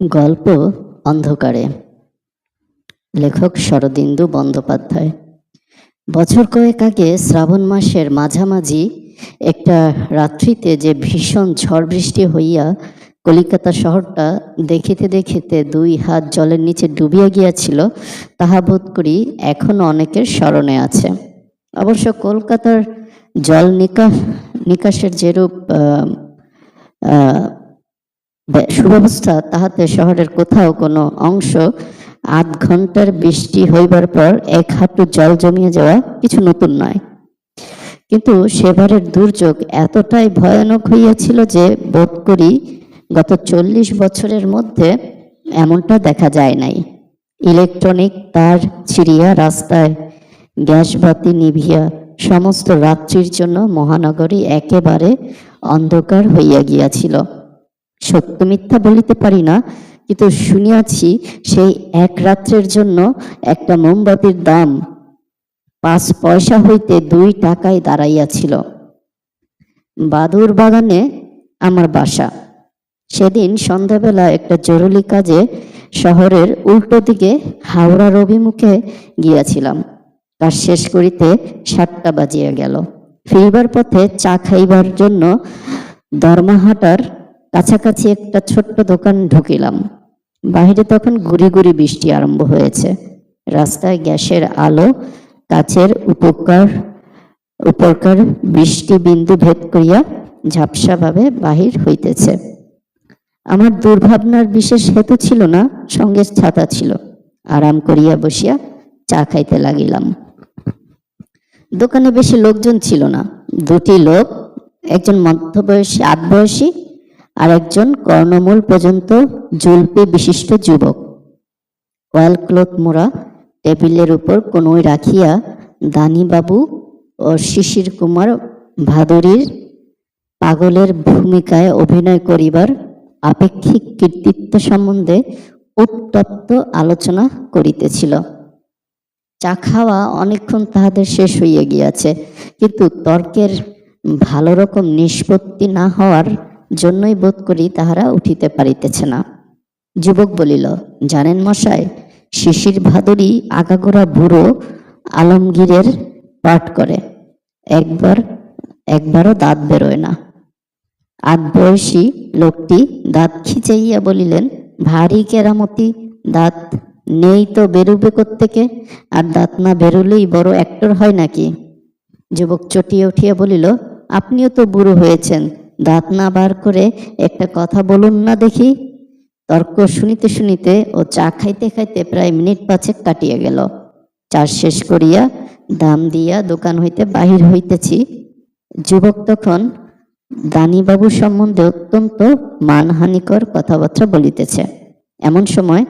গল্প অন্ধকারে। লেখক শরদিন্দু বন্দ্যোপাধ্যায়। বছর কয়েক আগে শ্রাবণ মাসের মাঝামাঝি একটা রাত্রিতে যে ভীষণ ঝড় বৃষ্টি হইয়া কলিকাতা শহরটা দেখিতে দেখিতে দুই হাত জলের নিচে ডুবিয়া গিয়াছিল, তাহা বোধ করি এখনও অনেকের স্মরণে আছে। অবশ্য কলকাতার জল নিকাশ নিকাশের যেরূপ সুব্যবস্থা তাহাতে শহরের কোথাও কোনো অংশ আধ ঘণ্টার বৃষ্টি হইবার পর এক হাঁটু জল জমিয়ে যাওয়া কিছু নতুন নয়। কিন্তু সেবারের দুর্যোগ এতটাই ভয়ানক হইয়াছিল যে বোধ করি গত চল্লিশ বছরের মধ্যে এমনটা দেখা যায় নাই। ইলেকট্রনিক তার ছিড়িয়া রাস্তায় গ্যাস বাতি নিভিয়া সমস্ত রাত্রির জন্য মহানগরী একেবারে অন্ধকার হইয়া গিয়াছিল। সত্য মিথ্যা বলিতে পারি না, কিন্তু শুনিয়াছি সেই এক রাত্রের জন্য একটা মোমবাতির দাম পাঁচ পয়সা হইতে দুই টাকায় দাঁড়াইয়াছিল। বাদুর বাগানে আমার বাসা। সেদিন সন্ধ্যাবেলা একটা জরুরি কাজে শহরের উল্টো দিকে হাওড়ার অভিমুখে গিয়াছিলাম। কাজ শেষ করিতে সাতটা বাজিয়া গেল। ফিরবার পথে চা খাইবার জন্য দরমাহাটার কাছাকাছি একটা ছোট্ট দোকান ঢুকিলাম। বাহিরে তখন গুড়ি গুড়ি বৃষ্টি আরম্ভ হয়েছে। রাস্তায় গ্যাসের আলো কাছের উপকার, উপরকার বৃষ্টি বিন্দু ভেদ করিয়া ঝাপসাভাবে বাহির হইতেছে। আমার দুর্ভাবনার বিশেষ হেতু ছিল না, সঙ্গে ছাতা ছিল। আরাম করিয়া বসিয়া চা খাইতে লাগিলাম। দোকানে বেশি লোকজন ছিল না। দুটি লোক, একজন মধ্যবয়সী আট বয়সী আর একজন কর্ণমূল পর্যন্ত জুলপি বিশিষ্ট যুবক। ওয়াল ক্লথ মোড়া টেবিলের উপর কোনোই রাখিয়া দানিবাবু ও শিশির কুমার ভাদুরীর পাগলের ভূমিকায় অভিনয় করিবার আপেক্ষিক কৃতিত্ব সম্বন্ধে উত্তপ্ত আলোচনা করিতেছিল। চা খাওয়া অনেকক্ষণ তাহাদের শেষ হইয়া গিয়াছে, কিন্তু তর্কের ভালো রকম নিষ্পত্তি না হওয়ার জন্যই বোধ করি তাহারা উঠিতে পারিতেছে না। যুবক বলিল, জানেন মশাই, শিশির ভাদুরী আগাগোড়া বুড়ো আলমগীরের পাঠ করে। একবার, একবারও দাঁত বেরোয় না। আট বয়সী লোকটি দাঁত খিচাইয়া বলিলেন, ভারী কেরামতি, দাঁত নেই তো বেরুবে কোত্থেকে? আর দাঁত না বেরোলেই বড় অ্যাক্টর হয় নাকি? যুবক চটিয়ে উঠিয়া বলিল, আপনিও তো বুড়ো হয়েছেন দাঁত না বার করে একটা কথা বলুন না দেখি। তর্ক শুনিতে শুনিতে ও চা খাইতে খাইতে প্রায় মিনিট পাঁচেক কাটিয়া গেল। চা শেষ করিয়া দাম দিয়া দোকান হইতে বাহির হইতেছি। যুবক তখন, দানিবাবু সম্বন্ধে অত্যন্ত মানহানিকর কথাবার্তা বলিতেছে। এমন সময়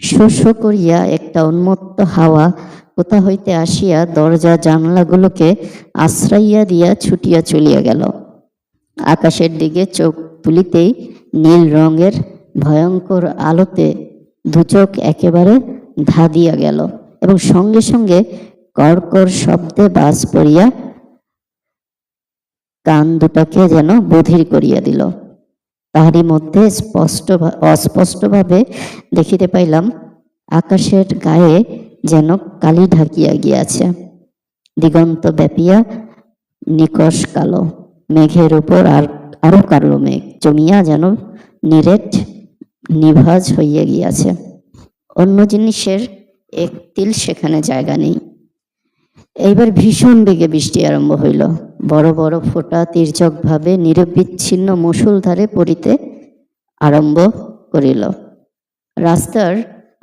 শো শো করিয়া একটা উন্মত্ত হাওয়া কোথা হইতে আসিয়া দরজা জানলাগুলোকে আশ্রাইয়া দিয়া ছুটিয়া চলিয়া গেল। আকাশের দিকে চোখ তুলিতেই নীল রঙের ভয়ঙ্কর আলোতে দুচোখ একেবারে ধাঁধিয়া গেল এবং সঙ্গে সঙ্গে কড়কড় শব্দে বাস পড়িয়া কান দুটাকে যেন বধির করিয়া দিল। তাহারই মধ্যে স্পষ্ট অস্পষ্টভাবে দেখিতে পাইলাম আকাশের গায়ে যেন কালি ঢাকিয়া গিয়াছে। দিগন্ত ব্যাপিয়া নিকষ কালো। মেঘের উপর আর আরও কালো মেঘ। জমিয়া যেন নিরেট নিভাজ হইয়া গিয়াছে। অন্য জিনিসের এক তিল সেখানে জায়গা নেই। এইবার ভীষণ বেগে বৃষ্টি আরম্ভ হইল। বড় বড় ফোঁটা তীর্যকভাবে নিরবিচ্ছিন্ন মুষলধারে পড়িতে আরম্ভ করিল। রাস্তার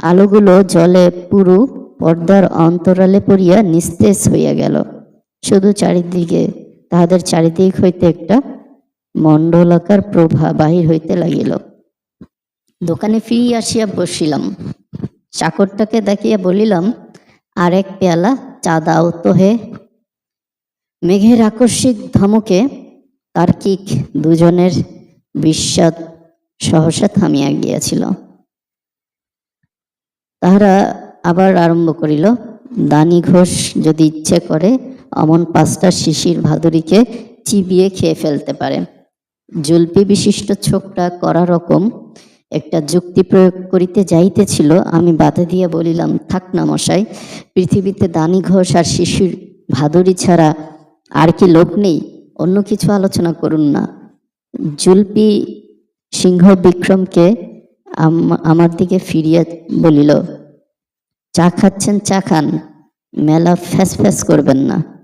আলোগুলো জলে পুরু পর্দার অন্তরালে পড়িয়া নিস্তেজ হইয়া গেল। শুধু চারিদিকে তাহাদের চারিদিক হইতে একটা মণ্ডলাকার প্রভা বাহির হইতে লাগিল। দোকানে ফিরিয়া আসিয়া বসিলাম। চাকরটাকে দেখিয়া বলিলাম, আর এক পেয়ালা চা দাও তো হে। মেঘের আকস্মিক ধমকে তার্কিক দুজনের বিস্বাদ সহসা থামিয়া গিয়াছিল। তাহারা আবার আরম্ভ করিল, দানি ঘোষ যদি ইচ্ছে করে অমন পাঁচটা শিশির ভাদুরীকে চিবিয়ে খেয়ে ফেলতে পারে। জুলপি বিশিষ্ট ছোকটা করা রকম একটা যুক্তি প্রয়োগ করিতে যাইতেছিল, আমি বাধা দিয়া বলিলাম, থাক না মশাই, পৃথিবীতে দানি ঘোষ আর শিশুর ভাদুরী ছাড়া আর কি লোক নেই, অন্য কিছু আলোচনা করুন না। জুলপি সিংহ বিক্রমকে আম- আমার দিকে ফিরিয়া বলিল, চা খাচ্ছেন, চা খান, মেলা ফ্যাস ফ্যাস করবেন না।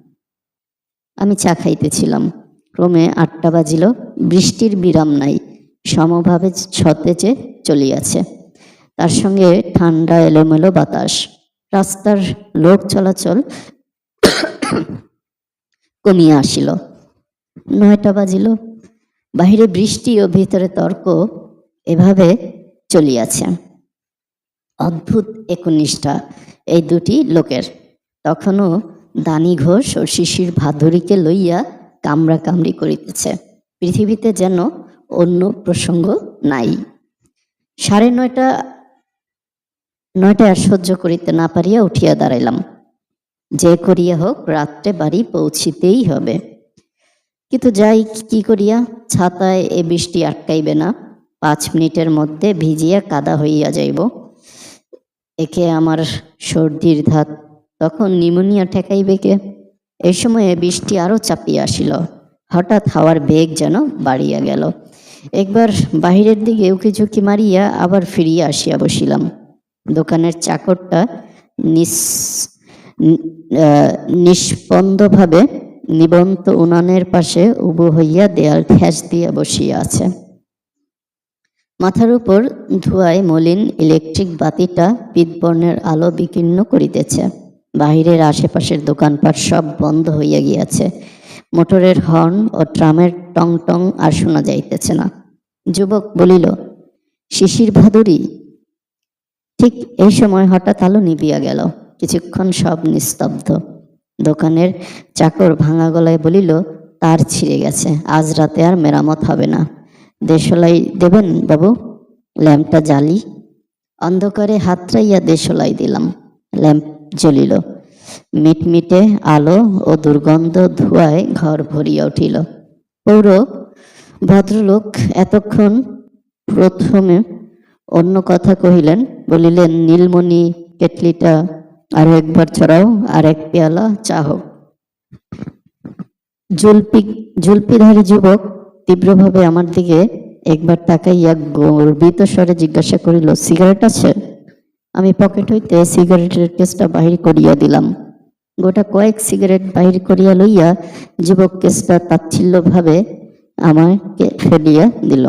আমি চা খাইতেছিলাম। ক্রমে আটটা বাজিল, বৃষ্টির বিরাম নাই, সমভাবে সতেজে চলিয়াছে। তার সঙ্গে ঠান্ডা এলোমেলো বাতাস। রাস্তার লোক চলাচল কমিয়া আসিল। নয়টা বাজিল। বাহিরে বৃষ্টি ও ভিতরে তর্ক এভাবে চলিয়াছে। অদ্ভুত একনিষ্ঠা এই দুটি লোকের। তখনও দানি ঘোষ ও শিশির ভাদুরীকে লইয়া কামড়া কামড়ি করিতেছে। পৃথিবীতে যেন অন্য প্রসঙ্গ নাই। সাড়ে নয়টা নয়টা আর সহ্য করিতে না পারিয়া উঠিয়া দাঁড়াইলাম। যে করিয়া হোক রাত্রে বাড়ি পৌঁছিতেই হবে। কিন্তু যাই কি করিয়া, ছাতায় এ বৃষ্টি আটকাইবে না। পাঁচ মিনিটের মধ্যে ভিজিয়া কাদা হইয়া যাইব। একে আমার সর্দির ধাত তখন নিমোনিয়া ঠেকাইবে কে? এই সময়ে বৃষ্টি আরও চাপিয়া আসিল। হঠাৎ হাওয়ার বেগ যেন বাড়িয়া গেল। একবার বাহিরের দিকে উকি ঝুঁকি মারিয়া আবার ফিরিয়া আসিয়া বসিলাম। দোকানের চাকরটা নিস নিষ্পন্দভাবে নিবন্ত উনানের পাশে উবু হইয়া দেয়াল ঠেস দিয়া বসিয়া আছে। মাথার উপর ধোঁয়ায় মলিন ইলেকট্রিক বাতিটা পিতবর্ণের আলো বিকীর্ণ করিতেছে। বাহিরের আশেপাশের দোকানপাট সব বন্ধ হইয়া গিয়াছে। মোটরের হর্ন ও ট্রামের টং টং আর শোনা যাইতেছে না। যুবক বলিল, শিশির ভাদুরী, ঠিক এই সময় হঠাৎ আলো নিবিয়া গেল। কিছুক্ষণ সব নিস্তব্ধ। দোকানের চাকর ভাঙা গলায় বলিল, তার ছিঁড়ে গেছে। আজ রাতে আর মেরামত হবে না। দেশলাই দেবেন বাবু? ল্যাম্পটা জ্বালি। অন্ধকারে হাতড়াইয়া দেশলাই দিলাম। ল্যাম্প জ্বলিল। মিটমিটে আলো ও দুর্গন্ধ ধোঁয়ায় ঘর ভরিয়া উঠিল। পৌর ভদ্রলোক এতক্ষণ প্রথমে অন্য কথা কহিলেন, বলিলেন, নীলমণি, কেটলিটা আরও একবার ছড়াও আর এক পেয়ালা চা হোক। জুলপি, জুলপিধারী যুবক তীব্রভাবে আমার দিকে একবার তাকাইয়া গর্বিত স্বরে জিজ্ঞাসা করিল, সিগারেট আছে? আমি পকেট হইতে সিগারেটের কেসটা বাহির করিয়া দিলাম। গোটা কয়েক সিগারেট বাহির করিয়া লইয়া যুবক কেসটা তাচ্ছিল্যভাবে আমাকে ফেলিয়া দিল।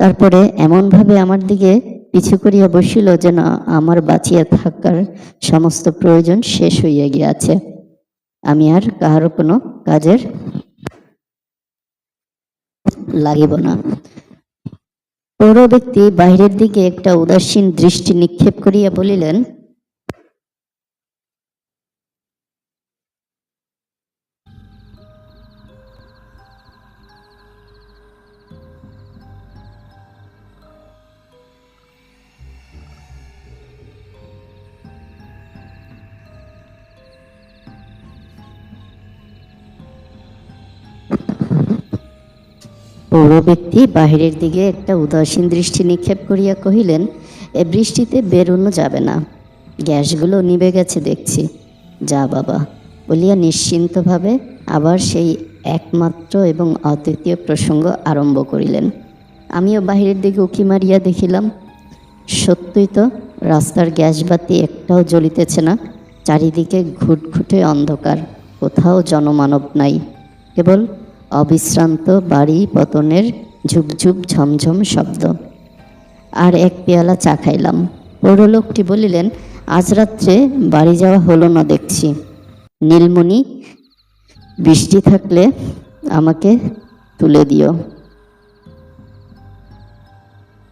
তারপরে এমনভাবে আমার দিকে পিছু করিয়া বসিল যেন আমার বাঁচিয়া থাকার সমস্ত প্রয়োজন শেষ হইয়া গিয়াছে। আমি আর কাহারও কোনো কাজের লাগিব না। পৌর ব্যক্তি বাহিরের দিকে একটা উদাসীন দৃষ্টি নিক্ষেপ করিয়া বলিলেন পৌর ব্যক্তি বাহিরের দিকে একটা উদাসীন দৃষ্টি নিক্ষেপ করিয়া কহিলেন, এ বৃষ্টিতে বেরোনো যাবে না। গ্যাসগুলো নিভে গেছে দেখছি। যা বাবা। বলিয়া নিশ্চিন্তভাবে আবার সেই একমাত্র এবং অদ্বিতীয় প্রসঙ্গ আরম্ভ করিলেন। আমিও বাহিরের দিকে উকি মারিয়া দেখিলাম। সত্যই তো, রাস্তার গ্যাস বাতি একটাও জ্বলিতেছে না। চারিদিকে ঘুটঘুটে অন্ধকার। কোথাও জনমানব নাই। কেবল অবিশ্রান্ত বাড়ি পতনের ঝুপঝুপ ঝমঝম শব্দ। আর এক পেয়ালা চা খাইলাম। পৌরলোকটি বলিলেন, আজ রাত্রে বাড়ি যাওয়া হলো না দেখছি। নীলমণি, বৃষ্টি থাকলে আমাকে তুলে দিও।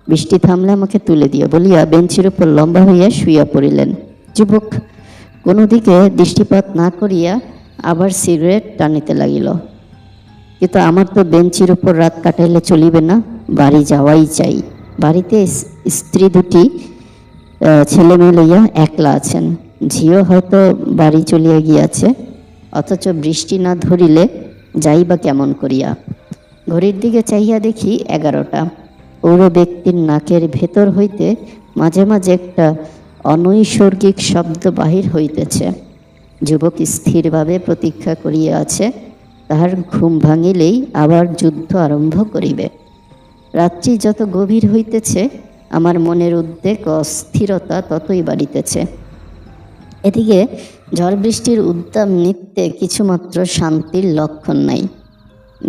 বৃষ্টি থামলে আমাকে তুলে দিও। বলিয়া বেঞ্চির উপর লম্বা হইয়া শুইয়া পড়িলেন। যুবক কোনো দিকে দৃষ্টিপাত না করিয়া আবার সিগারেট টানিতে লাগিল। কিন্তু আমার তো বেঞ্চির উপর রাত কাটাইলে চলিবে না, বাড়ি যাওয়াই চাই। বাড়িতে স্ত্রী দুটি ছেলে মেয়ে লইয়া একলা আছেন। ঝিও হয়তো বাড়ি চলিয়া গিয়াছে, অথচ বৃষ্টি না ধরিলে যাই বা কেমন করিয়া? ঘড়ির দিকে চাইয়া দেখি এগারোটা। পৌর ব্যক্তির নাকের ভেতর হইতে মাঝে মাঝে একটা অনৈসর্গিক শব্দ বাহির হইতেছে। যুবক স্থিরভাবে প্রতীক্ষা করিয়া আছে। তাহার ঘুম ভাঙিলেই আবার যুদ্ধ আরম্ভ করিবে। রাত্রি যত গভীর হইতেছে, আমার মনের উদ্বেগ অস্থিরতা ততই বাড়িতেছে। এদিকে ঝড় বৃষ্টির উদ্দাম নৃত্যে কিছুমাত্র শান্তির লক্ষণ নাই।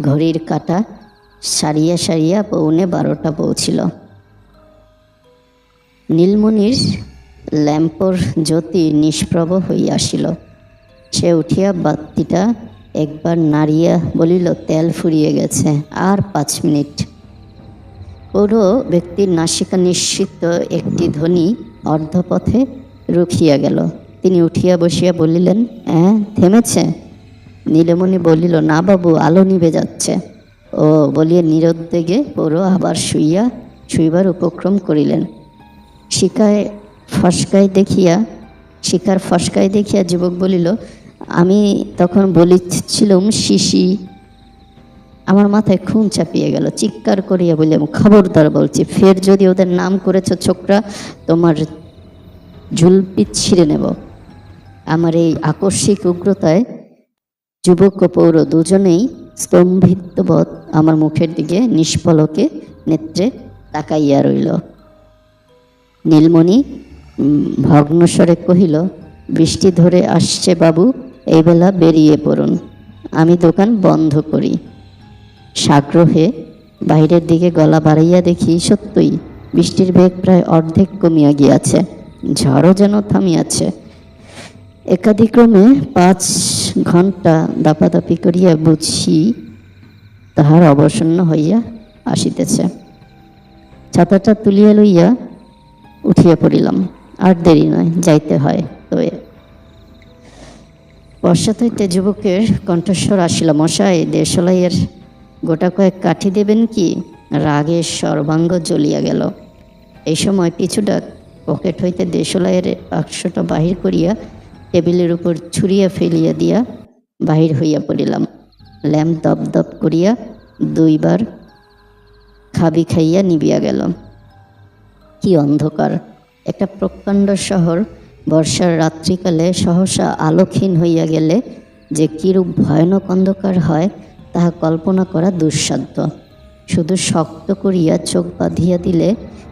ঘড়ির কাঁটা সারিয়া সারিয়া পৌনে বারোটা পৌঁছিল। নীলমণির ল্যাম্পর জ্যোতি নিষ্প্রভ হইয়া আসিল। সে উঠিয়া বাতিটা একবার নাড়িয়া বলিল, তেল ফুরিয়ে গেছে, আর পাঁচ মিনিট। পৌর ব্যক্তির নাসিকা নিশ্চিত একটি ধ্বনি অর্ধপথে রুখিয়া গেল। তিনি উঠিয়া বসিয়া বলিলেন হ্যাঁ থেমেছে? নীলমণি বলিল, না বাবু, আলো নিভে যাচ্ছে। ও বলিয়া নিরুদ্বেগে পৌর আবার শুইয়া শুইবার উপক্রম করিলেন। শিকায় ফসকায় দেখিয়া শিকার ফসকায় দেখিয়া যুবক বলিল আমি তখন বলিছিলাম, শিশি, আমার মাথায় খুন চাপিয়ে গেল, চিৎকার করিয়া বললাম, খবরদার বলছি, ফের যদি ওদের নাম করেছ ছোকরা, তোমার ঝুলপি ছিঁড়ে নেব। আমার এই আকস্মিক উগ্রতায় যুবক ও পৌর দুজনেই স্তম্ভিতবৎ আমার মুখের দিকে নিষ্পলকে নেত্রে তাকাইয়া রইল। নীলমণি ভগ্নস্বরে কহিল, বৃষ্টি ধরে আসছে বাবু এই বেলা বেরিয়ে পড়ুন। আমি দোকান বন্ধ করি। সাগ্রহে বাইরের দিকে গলা বাড়াইয়া দেখি সত্যই বৃষ্টির বেগ প্রায় অর্ধেক কমিয়া গিয়াছে। ঝড়ও যেন থামিয়াছে। একাদিক্রমে পাঁচ ঘণ্টা দাপাদাপি করিয়া বুঝি তাহার অবসন্ন হইয়া আসিতেছে। ছাতাটা তুলিয়া লইয়া উঠিয়া পড়িলাম। আর দেরি নয়, যাইতে হয়। বর্ষাত হইতে যুবকের কণ্ঠস্বর আসিল, মশাই, দেশলাইয়ের গোটা কয়েক কাঠি দেবেন কি? রাগে সর্বাঙ্গ জ্বলিয়া গেল। এই সময় পিছুটা পকেট হইতে দেশলাইয়ের বাক্সটা বাহির করিয়া টেবিলের উপর ছুঁড়িয়া ফেলিয়া দিয়া বাহির হইয়া পড়িলাম। ল্যাম্প দপ দপ করিয়া দুইবার খাবি খাইয়া নিবিয়া গেল কি অন্ধকার! একটা প্রকাণ্ড শহর বর্ষার রাত্রিকালে সহসা আলোকহীন হইয়া গেলে যে কিরূপ ভয়ানক অন্ধকার হয়, তাহা কল্পনা করা দুঃসাধ্য। শুধু শক্ত করিয়া চোখ বাঁধিয়া দিলে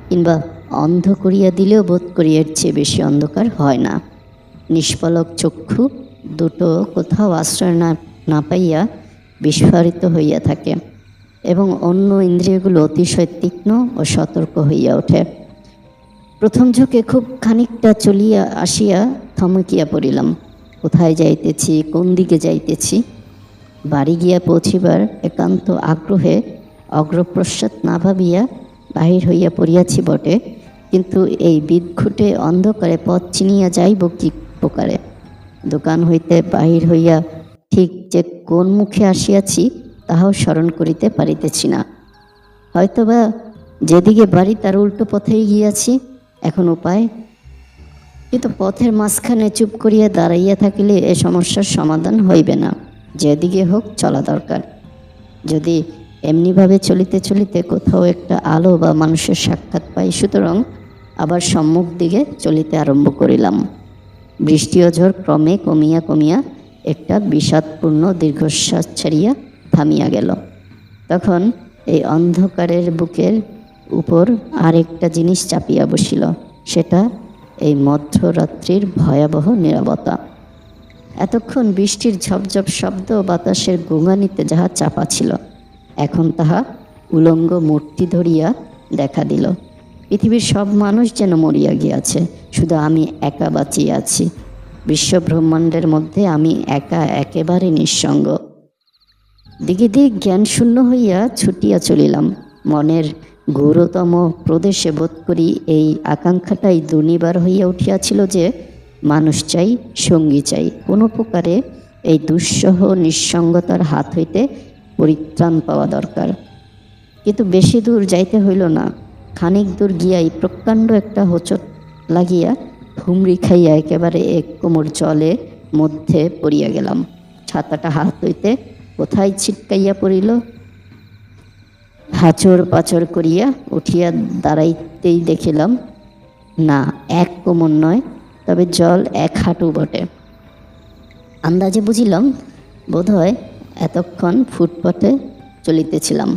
কিংবা অন্ধ করিয়া দিলেও বোধ করি এর চেয়ে বেশি অন্ধকার হয় না। নিষ্পলক চক্ষু দুটো কোথাও আশ্রয় না না পাইয়া বিস্ফারিত হইয়া থাকে এবং অন্য ইন্দ্রিয়গুলো অতিশয় তীক্ষ্ণ ও সতর্ক হইয়া ওঠে। প্রথম ঝোঁকে খুব খানিকটা চলিয়া আসিয়া থমকিয়া পড়িলাম। কোথায় যাইতেছি, কোন দিকে যাইতেছি? বাড়ি গিয়া পৌঁছিবার একান্ত আগ্রহে অগ্রপ্রসাদ না ভাবিয়া বাহির হইয়া পড়িয়াছি বটে, কিন্তু এই বিদঘুটে অন্ধকারে পথ চিনিয়া যাইব কি প্রকারে? দোকান হইতে বাহির হইয়া ঠিক যে কোন মুখে আসিয়াছি, তাহাও স্মরণ করিতে পারিতেছি না। হয়তোবা যেদিকে বাড়ি তার উল্টো পথেই গিয়াছি এখন উপায়? কিন্তু পথের মাঝখানে চুপ করিয়া দাঁড়াইয়া থাকিলে এ সমস্যার সমাধান হইবে না। যেদিকে হোক চলা দরকার। যদি এমনিভাবে চলিতে চলিতে কোথাও একটা আলো বা মানুষের সাক্ষাৎ পাই, সুতরাং আবার সম্মুখ দিকে চলিতে আরম্ভ করিলাম। বৃষ্টি ঝড় ক্রমে কমিয়া কমিয়া একটা বিষাদপূর্ণ দীর্ঘশ্বাস ছাড়িয়া থামিয়া গেল। তখন এই অন্ধকারের বুকের উপর আরেকটা জিনিস চাপিয়া বসিল, সেটা এই মধ্যরাত্রির ভয়াবহ নিরবতা। এতক্ষণ বৃষ্টির ঝপঝপ শব্দ বাতাসের গোঙানিতে যাহা চাপা ছিল, এখন তাহা উলঙ্গ মূর্তি ধরিয়া দেখা দিল। পৃথিবীর সব মানুষ যেন মরিয়া গিয়াছে, শুধু আমি একা বাঁচিয়ে আছি। বিশ্বব্রহ্মাণ্ডের মধ্যে আমি একা একেবারে নিঃসঙ্গ। দিকে দিক জ্ঞানশূন্য হইয়া ছুটিয়া চলিলাম, মনের গৌরতম প্রদেশে বোধ করি এই আকাঙ্ক্ষাটাই দুর্নিবার হইয়া উঠিয়াছিল যে, মানুষ চাই, সঙ্গী চাই। কোনো প্রকারে এই দুঃসহ নিঃসঙ্গতার হাত হইতে পরিত্রাণ পাওয়া দরকার। কিন্তু বেশি দূর যাইতে হইল না। খানিক দূর গিয়াই প্রকাণ্ড একটা হোঁচট লাগিয়া হুমড়ি খাইয়া একেবারে এক কোমর জলে মধ্যে পড়িয়া গেলাম। ছাতাটা হাত হইতে কোথায় ছিটকাইয়া পড়িল? হাচর পাচর করিয়া উঠিয়া দাঁড়াইতেই দেখিলাম, না, এক কোমর নয়, তবে জল এক হাঁটু বটে। আন্দাজে বুঝিলাম, বোধহয় এতক্ষণ ফুটপাতে চলিতেছিলাম,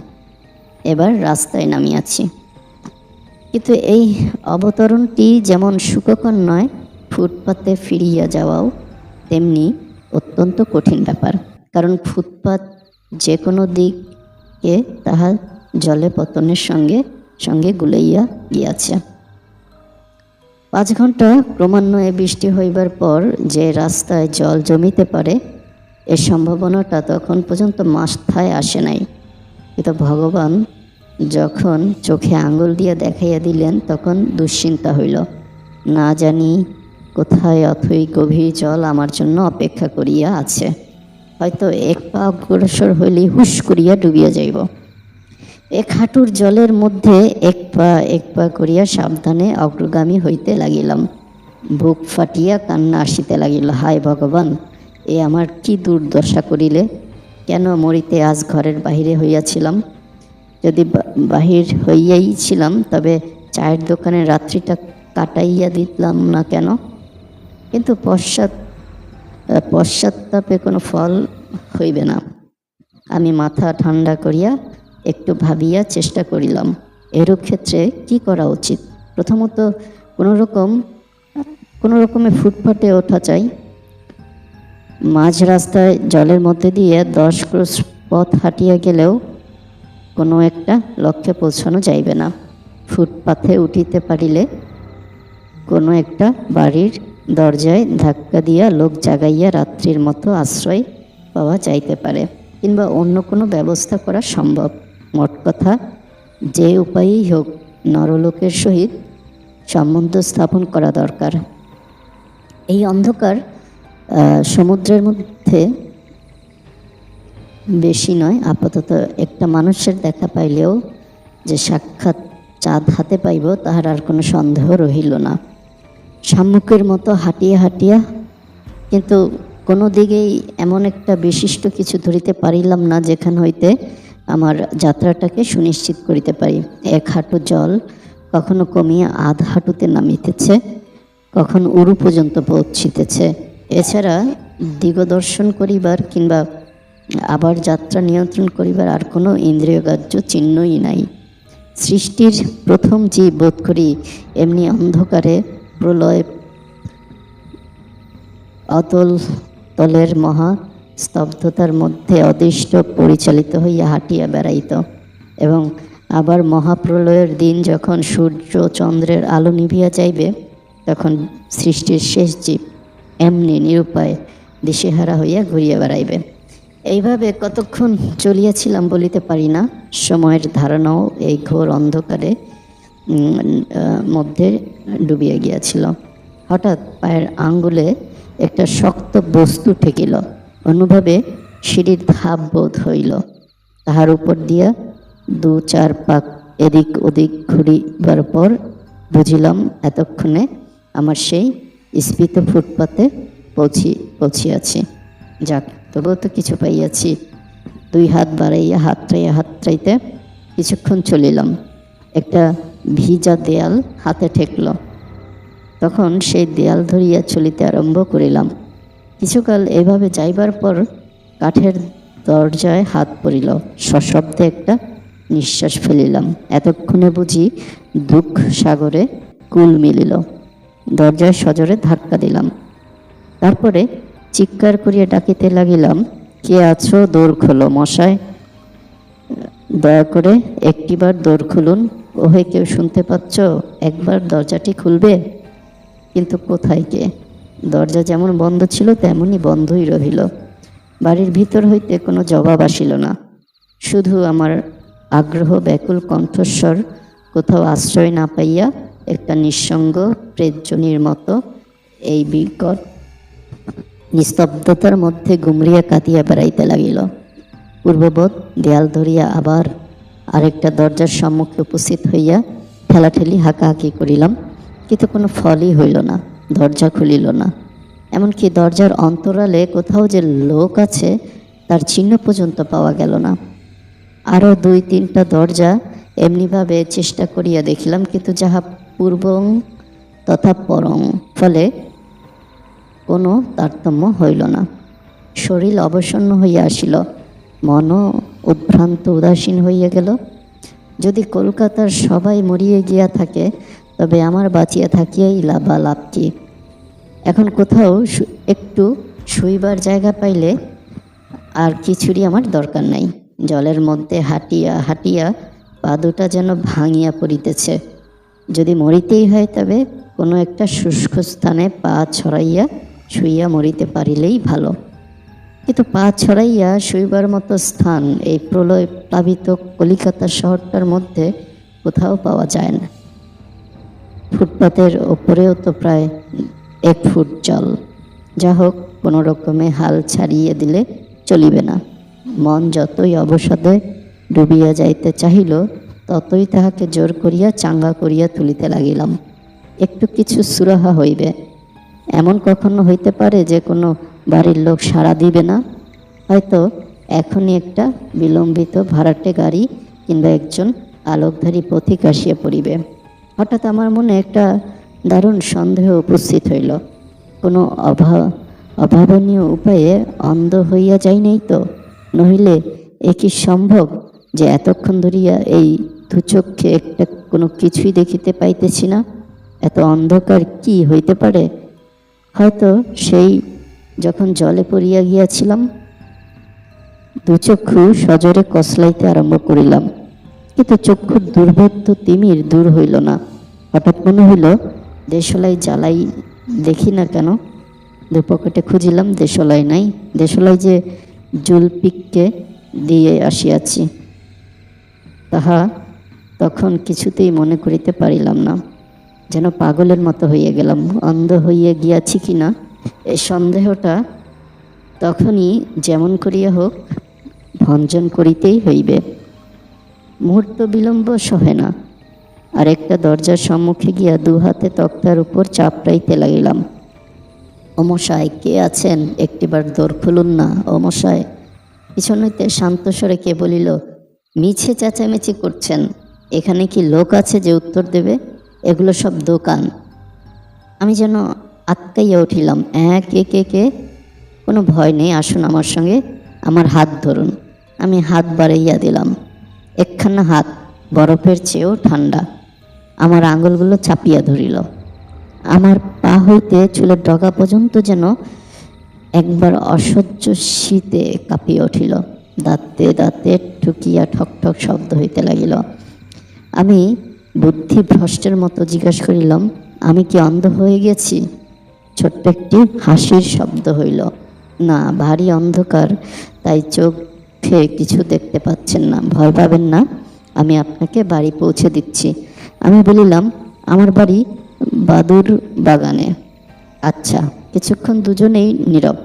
এবার রাস্তায় নামিয়াছি। কিন্তু এই অবতরণটি যেমন সুখকর নয়, ফুটপাতে ফিরিয়া যাওয়াও তেমনি অত্যন্ত কঠিন ব্যাপার, কারণ ফুটপাত যে কোনো দিকে তাহা জলে পতনের সঙ্গে সঙ্গে গুলাইয়া গিয়াছে। পাঁচ ঘণ্টা ক্রমান্বয়ে বৃষ্টি হইবার পর যে রাস্তায় জল জমিতে পারে এর সম্ভাবনাটা তখন পর্যন্ত মাথায় আসে নাই। কিন্তু ভগবান যখন চোখে আঙুল দিয়ে দেখাইয়া দিলেন, তখন দুশ্চিন্তা হইল। না জানি কোথায় অথই গভীর জল আমার জন্য অপেক্ষা করিয়া আছে। হয়তো এক পা অগ্রসর হইলেই হুশ করিয়া ডুবিয়া যাইব। এক হাঁটুর জলের মধ্যে এক পা এক পা করিয়া সাবধানে অগ্রগামী হইতে লাগিলাম। বুক ফাটিয়া কান্না আসিতে লাগিল হায় ভগবান এ আমার কি দুর্দশা করিলে? কেন মরিতে আজ ঘরের বাহিরে হইয়াছিলাম? যদি বাহির হইয়াই ছিলাম তবে চায়ের দোকানে রাত্রিটা কাটাইয়া দিলাম না কেন? কিন্তু পশ্চাৎ আহ, পশ্চাত্তাপে কোনো ফল হইবে না। আমি মাথা ঠান্ডা করিয়া একটু ভাবিয়া চেষ্টা করিলাম। এরূপ ক্ষেত্রে কি করা উচিত? প্রথমত কোনো রকম কোনো রকমে ফুটপাতে ওঠা চাই। মাঝ রাস্তায় জলের মধ্যে দিয়ে দশ ক্রোশ পথ হাঁটিয়া গেলেও কোনো একটা লক্ষ্যে পৌঁছানো যাইবে না। ফুটপাথে উঠিতে পারিলে কোনো একটা বাড়ির দরজায় ধাক্কা দিয়া লোক জাগাইয়া রাত্রির মতো আশ্রয় পাওয়া যাইতে পারে, কিংবা অন্য কোনো ব্যবস্থা করা সম্ভব। মোট কথা, যে উপায়েই হোক নরলোকের সহিত সম্বন্ধ স্থাপন করা দরকার। এই অন্ধকার সমুদ্রের মধ্যে বেশি নয়, আপাতত একটা মানুষের দেখা পাইলেও যে সাক্ষাৎ চাঁদ হাতে পাইব, তাহার আর কোনো সন্দেহ রহিল না। শামুকের মতো হাঁটিয়া হাঁটিয়া, কিন্তু কোনো দিকেই এমন একটা বিশিষ্ট কিছু ধরিতে পারিলাম না, যেখান হইতে আমার যাত্রাটাকে সুনিশ্চিত করিতে পারি। এক হাঁটু জল কখনো কমিয়া আধ হাঁটুতে নামিতেছে, কখন উরু পর্যন্ত পৌঁছিতেছে এছাড়া দিগদর্শন করিবার কিংবা আবার যাত্রা নিয়ন্ত্রণ করিবার আর কোনো ইন্দ্রিয়গ্রাহ্য চিহ্নই নাই। সৃষ্টির প্রথম জীব বোধ করি এমনি অন্ধকারে প্রলয়, অতল তলের মহা স্তব্ধতার মধ্যে অদিষ্ট পরিচালিত হইয়া হাঁটিয়া বেড়াইত এবং আবার মহাপ্রলয়ের দিন যখন সূর্য চন্দ্রের আলো নিভিয়া যাইবে, তখন সৃষ্টির শেষ জীব এমনি নিরুপায় দিশেহারা হইয়া ঘুরিয়া বেড়াইবে। এইভাবে কতক্ষণ চলিয়াছিলাম বলিতে পারি না। সময়ের ধারণাও এই ঘোর অন্ধকারে মধ্যে ডুবিয়া গিয়াছিল। হঠাৎ পায়ের আঙ্গুলে একটা শক্ত বস্তু ঠেকিল। অনুভবে সিঁড়ির ধাপ বোধ হইল। তাহার উপর দিয়া দু চার পাক এদিক ওদিক ঘুরিবার পর বুঝিলাম এতক্ষণে আমার সেই স্ফীত ফুটপাতে পৌঁছি, পৌঁছিয়াছি। যাক, তবুও তো কিছু পাইয়াছি। দুই হাত বাড়াইয়া হাতটাইয়া হাতটাইতে কিছুক্ষণ চলিলাম। একটা ভিজা দেয়াল হাতে ঠেকল। তখন সেই দেয়াল ধরিয়া চলিতে আরম্ভ করিলাম। কিছুকাল এভাবে যাইবার পর কাঠের দরজায় হাত পড়িল। সশব্দে একটা নিঃশ্বাস ফেলিলাম। এতক্ষণে বুঝি দুঃখ সাগরে কুল মিলিল। দরজায় সজোরে ধাক্কা দিলাম। তারপরে চিৎকার করিয়া ডাকিতে লাগিলাম, কে আছো? দৌড় খোলো মশায় দয়া করে একটিবার দৌড় খুলুন। ওহে, কেউ শুনতে পাচ্ছ? একবার দরজাটি খুলবে? কিন্তু কোথায় কে? দরজা যেমন বন্ধ ছিল, তেমনই বন্ধই রহিল। বাড়ির ভিতর হইতে কোনো জবাব আসিল না। শুধু আমার আগ্রহ, ব্যাকুল কণ্ঠস্বর, কোথাও আশ্রয় না পাইয়া একটা নিঃসঙ্গ প্রেজনির মতো এই বিকট নিস্তব্ধতার মধ্যে গুমরিয়া কাঁদিয়া বেড়াইতে লাগিল। পূর্ববৎ দেয়াল ধরিয়া আবার আরেকটা দরজার সম্মুখে উপস্থিত হইয়া ঠেলাঠেলি হাঁকাহাঁকি করিলাম, কিন্তু কোনো ফলই হইল না। দরজা খুলিল না। এমনকি দরজার অন্তরালে কোথাও যে লোক আছে, তার চিহ্ন পর্যন্ত পাওয়া গেল না। আরও দুই তিনটা দরজা এমনিভাবে চেষ্টা করিয়া দেখিলাম, কিন্তু যাহা পূর্বং তথা পরং, ফলে কোনো তারতম্য হইল না। শরীর অবসন্ন হইয়া আসিল, মনও উদ্ভ্রান্ত উদাসীন হইয়া গেল। যদি কলকাতার সবাই মরিয়ে গিয়া থাকে তবে আমার বাঁচিয়া থাকিয়াই লাভ বা লাভ কি এখন কোথাও একটু শুইবার জায়গা পাইলে আর কিছুরই আমার দরকার নাই। জলের মধ্যে হাঁটিয়া হাঁটিয়া পা দুটা যেন ভাঙিয়া পড়িতেছে। যদি মরিতেই হয় তবে কোনো একটা শুষ্ক স্থানে পা ছড়াইয়া শুইয়া মরিতে পারিলেই ভালো। কিন্তু পা ছড়াইয়া শুইবার মতো স্থান এই প্রলয় প্লাবিত কলিকাতা শহরটার মধ্যে কোথাও পাওয়া যায় না। ফুটপাতের ওপরেও তো প্রায় এক ফুট জল। যা হোক, কোনো রকমে হাল ছাড়িয়ে দিলে চলিবে না। মন যতই অবসাদে ডুবিয়া যাইতে চাহিল, ততই তাহাকে জোর করিয়া চাঙ্গা করিয়া তুলিতে লাগিলাম। একটু কিছু সুরাহা হইবে। এমন কখনো হইতে পারে যে কোনো বাড়ির লোক সাড়া দিবে না? হয়তো এখনই একটা বিলম্বিত ভাড়াটে গাড়ি কিংবা একজন আলোকধারী পথিক আসিয়া পড়িবে। হঠাৎ আমার মনে একটা দারুণ সন্দেহ উপস্থিত হইল। কোনো অভা অভাবনীয় উপায়ে অন্ধ হইয়া যাই নাই তো? নহিলে এ কি সম্ভব যে এতক্ষণ ধরিয়া এই দুচক্ষে একটা কোনো কিছুই দেখিতে পাইতেছি না? এত অন্ধকার কি হইতে পারে? হয়তো সেই যখন জলে পড়িয়া গিয়াছিলাম, দুচক্ষু সজরে কসলাইতে আরম্ভ করিলাম। কিন্তু চক্ষুর দুর্ভেদ্য তিমির দূর হইল না। হঠাৎ মনে হইল, দেশলাই জ্বালাই দেখি না কেন? দুপকেটে খুঁজিলাম, দেশলাই নাই। দেশলাই যে জুলপিককে দিয়ে আসিয়াছি, তাহা তখন কিছুতেই মনে করিতে পারিলাম না। যেন পাগলের মতো হইয়া গেলাম। অন্ধ হইয়া গিয়াছি কি না? এই সন্দেহটা তখনই যেমন করিয়া হোক, ভঞ্জন করিতেই হইবে। মুহূর্ত বিলম্ব সহে না। আর একটা দরজার সম্মুখে গিয়া দু হাতে তক্তার উপর চাপড়াইতে লাগিলাম। অমশায় কে আছেন? একটিবার দোর খুলুন না অমশায় পিছন হইতে শান্ত স্বরে কে বলিল, মিছে চেঁচামেচি করছেন। এখানে কি লোক আছে যে উত্তর দেবে? এগুলো সব দোকান। আমি যেন আটকাইয়া উঠিলাম হ্যাঁ কে কে কে? কোনো ভয় নেই, আসুন আমার সঙ্গে, আমার হাত ধরুন। আমি হাত বাড়াইয়া দিলাম। একখানা হাত বরফের চেয়েও ঠান্ডা। আমার আঙুলগুলো চাপিয়া ধরিল। আমার পা হইতে চুলের ডগা পর্যন্ত যেন একবার অসহ্য শীতে কাঁপিয়া উঠিল। দাঁতে দাঁতে ঠুকিয়া ঠক ঠক শব্দ হইতে লাগিল। আমি বুদ্ধি ভ্রষ্টের মতো জিজ্ঞাসা করিলাম, আমি কি অন্ধ হয়ে গেছি? ছোট্ট একটি হাসির শব্দ হইল। না, ভারী অন্ধকার, তাই চোখে কিছু দেখতে পাচ্ছেন না, ভয় পাবেন না। আমি আপনাকে বাড়ি পৌঁছে দিচ্ছি। আমি বলিলাম, আমার বাড়ি বাদুর বাগানে। আচ্ছা কিছুক্ষণ দুজনেই নীরব।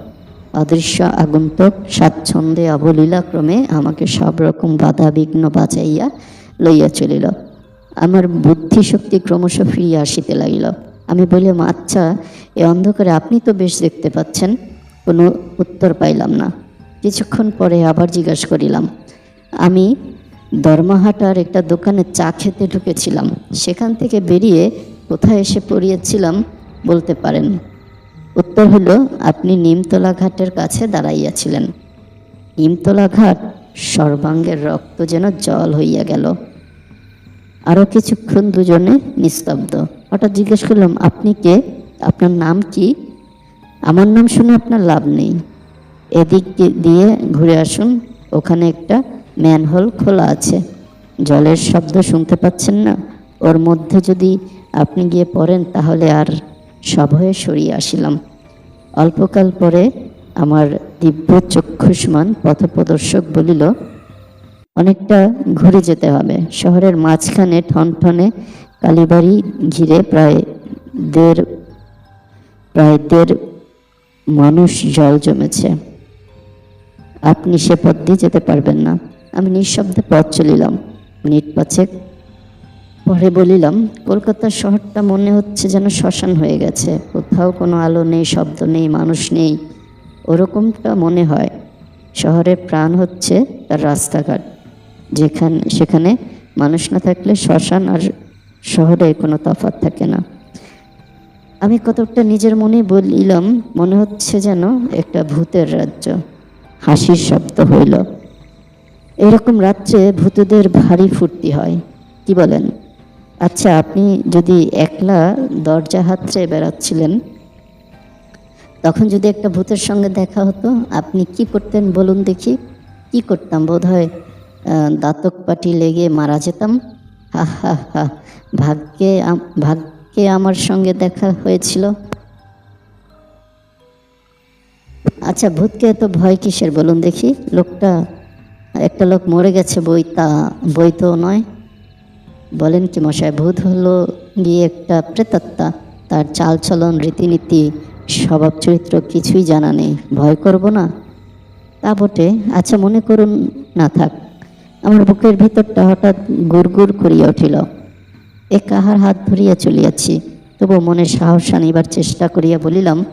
অদৃশ্য আগন্তুক স্বাচ্ছন্দ্যে অবলীলাক্রমে আমাকে সব রকম বাধা, বিঘ্ন বাঁচাইয়া লইয়া চলিল। আমার বুদ্ধিশক্তি ক্রমশ ফিরিয়া আসিতে লাগিল। আমি বললাম আচ্ছা এ অন্ধকারে আপনি তো বেশ দেখতে পাচ্ছেন, কোনো উত্তর পাইলাম না। কিছুক্ষণ পরে আবার জিজ্ঞাসা করিলাম, আমি দরমাহাটার একটা দোকানে চা খেতে ঢুকেছিলাম। সেখান থেকে বেরিয়ে কোথায় এসে পড়িয়েছিলাম বলতে পারেন? উত্তর হলো আপনি নিমতলা ঘাটের কাছে দাঁড়াইয়াছিলেন। নিমতলা ঘাট সর্বাঙ্গের রক্ত যেন জল হইয়া গেল। আরও কিছুক্ষণ দুজনে নিস্তব্ধ। হঠাৎ জিজ্ঞেস করলাম, আপনি কে? আপনার নাম কি? আমার নাম শুনে আপনার লাভ নেই। এদিক দিয়ে ঘুরে আসুন। ওখানে একটা ম্যানহোল খোলা আছে। জলের শব্দ শুনতে পাচ্ছেন না? ওর মধ্যে যদি আপনি গিয়ে পড়েন তাহলে আর সভয়ে সরিয়ে আসিলাম। অল্পকাল পরে আমার দিব্য চক্ষুষ্মান পথপ্রদর্শক বলিল, অনেকটা ঘুরে যেতে হবে। শহরের মাঝখানে ঠনঠনে কালীবাড়ি ঘিরে প্রায় দেড় প্রায় দেড় মানুষ জল জমেছে। আপনি সে পথ দিয়ে যেতে পারবেন না। আমি নিঃশব্দে পথ চলিলাম। মিনিট পাঁচেক পরে বলিলাম, কলকাতা শহরটা মনে হচ্ছে যেন শ্মশান হয়ে গেছে। কোথাও কোনো আলো নেই, শব্দ নেই, মানুষ নেই। ওরকমটা মনে হয়। শহরের প্রাণ হচ্ছে তার রাস্তাঘাট। যেখানে সেখানে মানুষ না থাকলে শ্মশান আর শহরে কোনো তফাৎ থাকে না। আমি কতকটা নিজের মনে বলিলাম, মনে হচ্ছে যেন একটা ভূতের রাজ্য। হাসির শব্দ হইল। এরকম রাত্রে ভূতদের ভারী ফুর্তি হয়, কি বলেন? আচ্ছা আপনি যদি একলা দরজা হাতড়ে বেড়াচ্ছিলেন, তখন যদি একটা ভূতের সঙ্গে দেখা হতো, আপনি কি করতেন বলুন দেখি? কি করতাম বোধ হয় দাঁতক পাটি লেগে মারা যেতাম? হা হা হা, ভাগ্যে ভাগ্যে আমার সঙ্গে দেখা হয়েছিল। আচ্ছা ভূতকে এত ভয় কিসের? বলুন দেখি। লোকটা, একটা লোক মরে গেছে বই, তা বই তো নয়। বলেন কি মশাই, ভূত হলো গিয়ে একটা প্রেতাত্মা। তার চালচলন রীতিনীতি, স্বভাব চরিত্র কিছুই জানা নেই। ভয় করব না? তা বটে। আচ্ছা মনে করুন না থাক। আমার বুকের ভিতরটা হঠাৎ গুড়গুড় করিয়া উঠিল। এ কাহার হাত ধরিয়া চলিয়াছি? তবু মনে সাহস আনিবার চেষ্টা করিয়া বলিলাম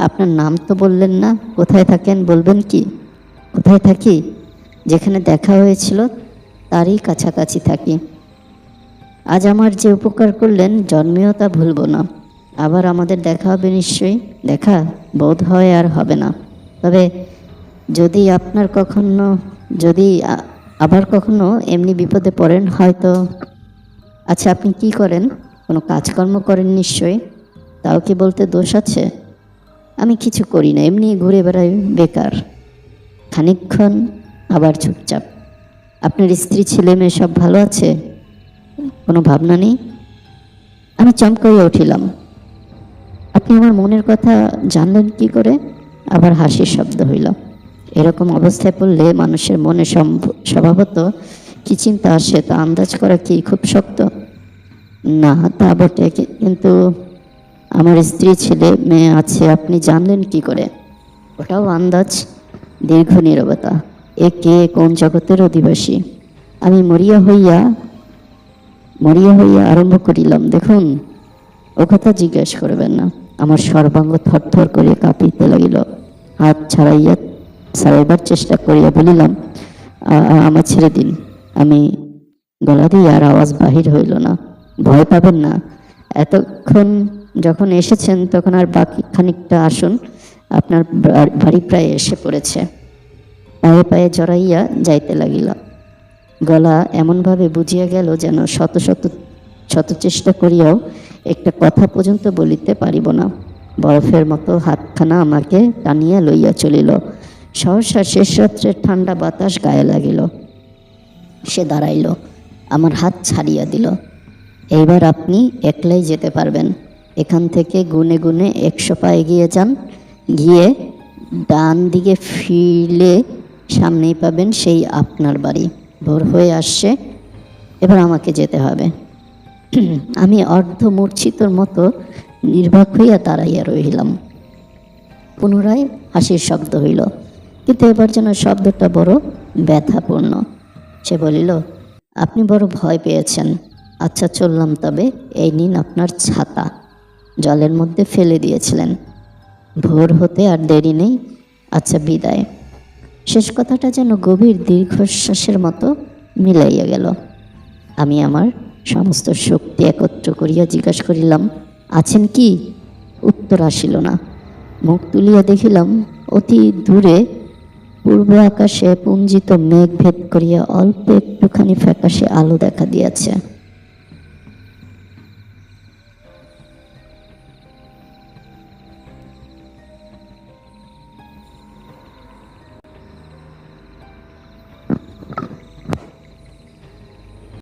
আপনার নাম তো বললেন না, কোথায় থাকেন বলবেন কি? কোথায় থাকি? যেখানে দেখা হয়েছিল, তারই কাছাকাছি থাকি। আজ আমার যে উপকার করলেন, জন্মেও তা ভুলব না। আবার আমাদের দেখা হবে নিশ্চয়ই। দেখা বোধ হয় আর হবে না। তবে যদি আপনার কখনো, যদি আবার কখনো এমনি বিপদে পড়েন, হয়তো। আচ্ছা আপনি কি করেন? কোনো কাজকর্ম করেন নিশ্চয়ই? তাও কি বলতে দোষ আছে? আমি কিছু করি না, এমনি ঘুরে বেড়াই, বেকার। খানিকক্ষণ আবার চুপচাপ। আপনার স্ত্রী ছেলে মেয়ে সব ভালো আছে? কোনো ভাবনা নেই? আমি চমকাইয়া উঠিলাম। আপনি আমার মনের কথা জানলেন কি করে? আবার হাসির শব্দ হইল। এরকম অবস্থায় পড়লে মানুষের মনে স্বভাবত কি চিন্তা আসে তা আন্দাজ করা কি খুব শক্ত? না, তা বটে কিন্তু আমার স্ত্রী ছেলে, মেয়ে আছে, আপনি জানলেন কি করে? ওটাও আন্দাজ, দীর্ঘ নীরবতা। এ কে কোন জগতের অধিবাসী? আমি মরিয়া হইয়া মরিয়া হইয়া আরম্ভ করিলাম, দেখুন। ও কথা জিজ্ঞেস করবেন না। আমার সর্বাঙ্গ থরথর করে কাঁপিতে লাগিল। হাত ছাড়াইয়া ছাড়াইবার চেষ্টা করিয়া বলিলাম, "আ- আ- আমার ছেড়ে দিন। আমি গলা দিয়ে আর আওয়াজ বাহির হইল না। ভয় পাবেন না। এতক্ষণ যখন এসেছেন, তখন আর বাকি খানিকটা আসুন। আপনার বাড়ি প্রায় এসে পড়েছে। পায়ে পায়ে জড়াইয়া যাইতে লাগিল। গলা এমনভাবে বুঝিয়া গেল যেন শত শত শত চেষ্টা করিয়াও একটা কথা পর্যন্ত বলিতে পারিব না। বরফের মতো হাতখানা আমাকে টানিয়া লইয়া চলিল। সহসা শেষ রাত্রের ঠান্ডা বাতাস গায়ে লাগিল। সে দাঁড়াইল, আমার হাত ছাড়িয়া দিল। এইবার আপনি একলাই যেতে পারবেন। এখান থেকে গুনে গুনে একশো পা এগিয়ে যান। গিয়ে ডান দিকে ফিরলে সামনেই পাবেন সেই আপনার বাড়ি। ভোর হয়ে আসছে। এবার আমাকে যেতে হবে। আমি অর্ধ মূর্ছিতর মতো নির্বাক হইয়া দাঁড়াইয়া রহিলাম। পুনরায় হাসির শব্দ হইল। কিন্তু এবার যেন শব্দটা বড় ব্যথাপূর্ণ। সে বলিল, আপনি বড় ভয় পেয়েছেন। আচ্ছা চললাম তবে। এই নিন আপনার ছাতা। জলের মধ্যে ফেলে দিয়েছিলেন। ভোর হতে আর দেরি নেই। আচ্ছা বিদায়। শেষ কথাটা যেন গভীর দীর্ঘশ্বাসের মতো মিলাইয়া গেল। আমি আমার সমস্ত শক্তি একত্র করিয়া জিজ্ঞাসা করিলাম, আছেন কি? উত্তর আসিল না। মুখ তুলিয়া দেখিলাম, অতি দূরে পূর্ব আকাশে পুঞ্জিত মেঘ ভেদ করিয়া অল্প একটুখানি ফ্যাকাশে আলো দেখা দিয়াছে।